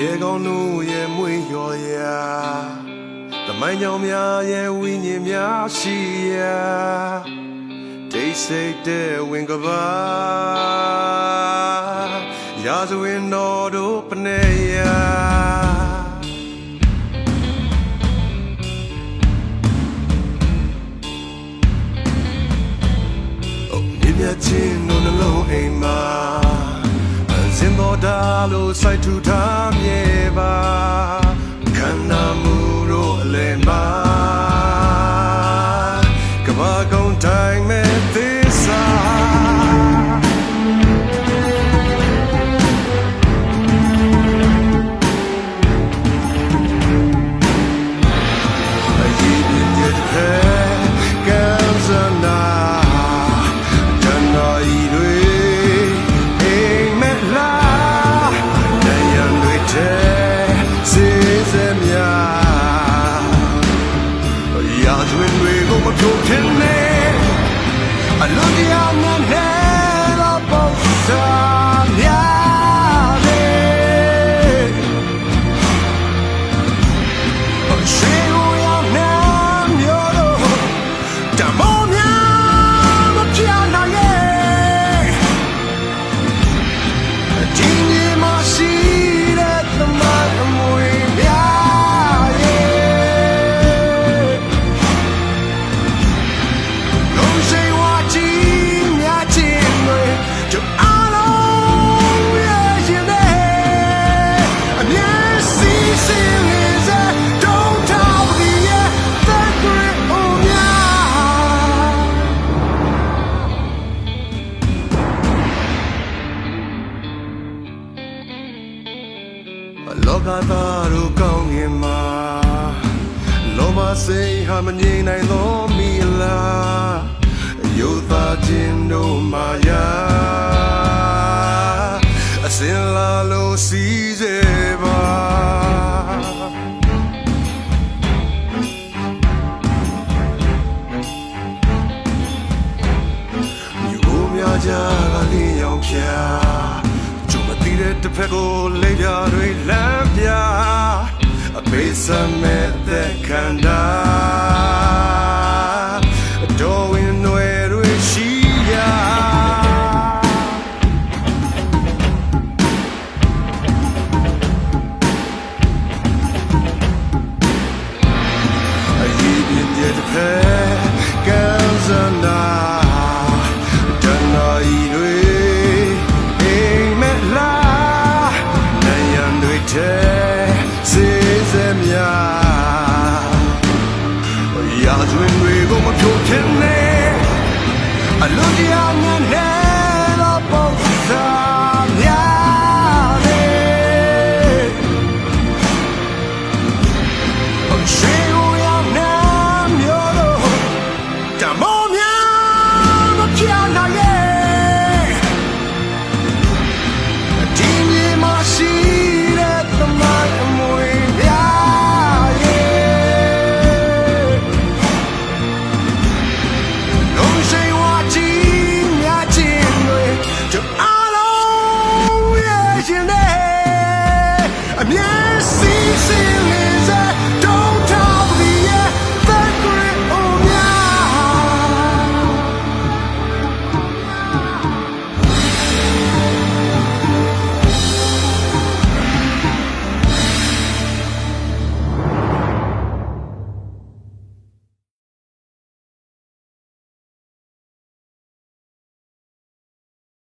ရေကောင်းတို့ရဲ့မွေးလျော်ရာသမိုင်းကြောင်များရဲ့ဝိညာဉ်များရှိရာဒိတ်စိတ်တဲ့ဝင်ကပါရာဇဝင်တော်တို့ပနေရာ哦，မြင်မြတ်ချင်းတို့နှလုံးအိမ်မှာ စင်တော်တာလို့စိုက်ထူထားမြဲပါ တွေကိုမဖြိုခင်းနဲ့အလွန်တရားနဲ့နဲ့တော့ပေါ့စား ကသားတို့ကောင်းငင်မှာလောဘစိတ်ဟာမငြိမ်နိုင်သောမီလာယုသားခြင်းတို့မာယာအစင်လာလို့စီစေပါယူကိုများကြ ကလေးရောင်ဖြာကျုံမသိတဲ့တစ်ဖက်ကိုလိပ်ပြတွေလမ်းပြအပေစမဲ့တဲ့ခန္ဓာတော်ဝင်တွေတွေရှိရာအရေးပြည့်တဲ့တစ်ဖက်ကံ ကိုမဖြိုခင်နဲ့အလွန်ကြာငါနဲ့တော့ပေါ့စား